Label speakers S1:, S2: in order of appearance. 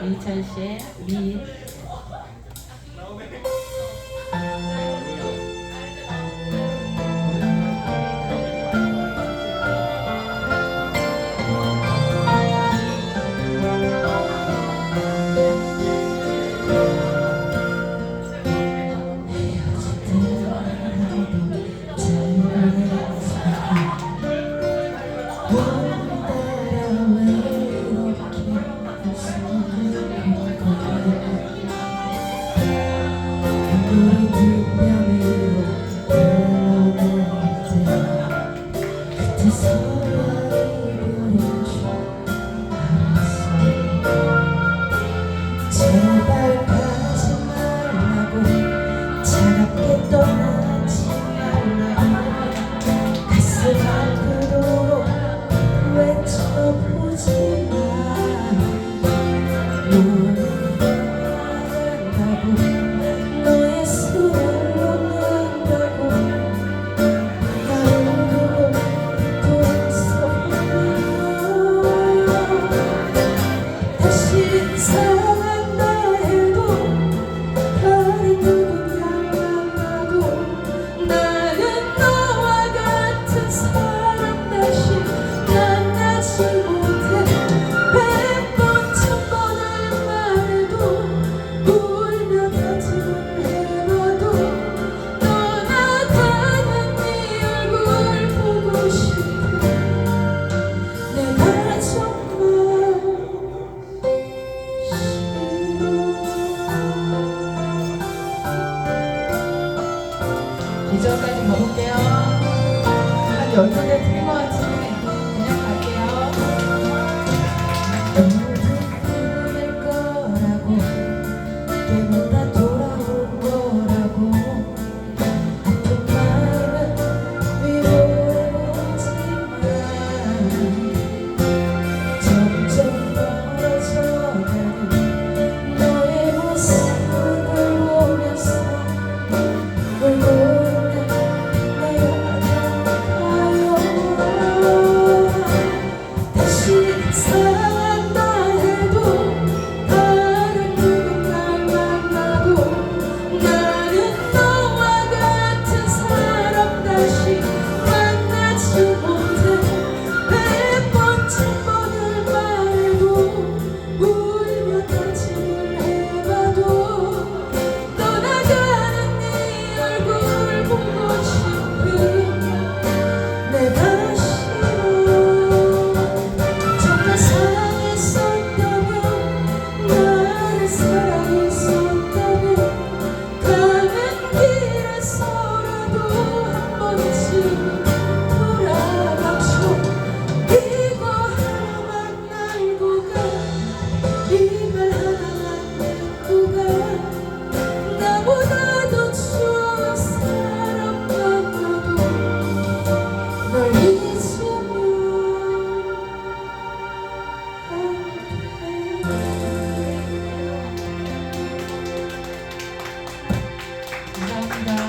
S1: 밑천 씨의 미
S2: you me?
S1: 2절까지 먹을게요. 한 12개 틀린 것 같은데 그냥 가요.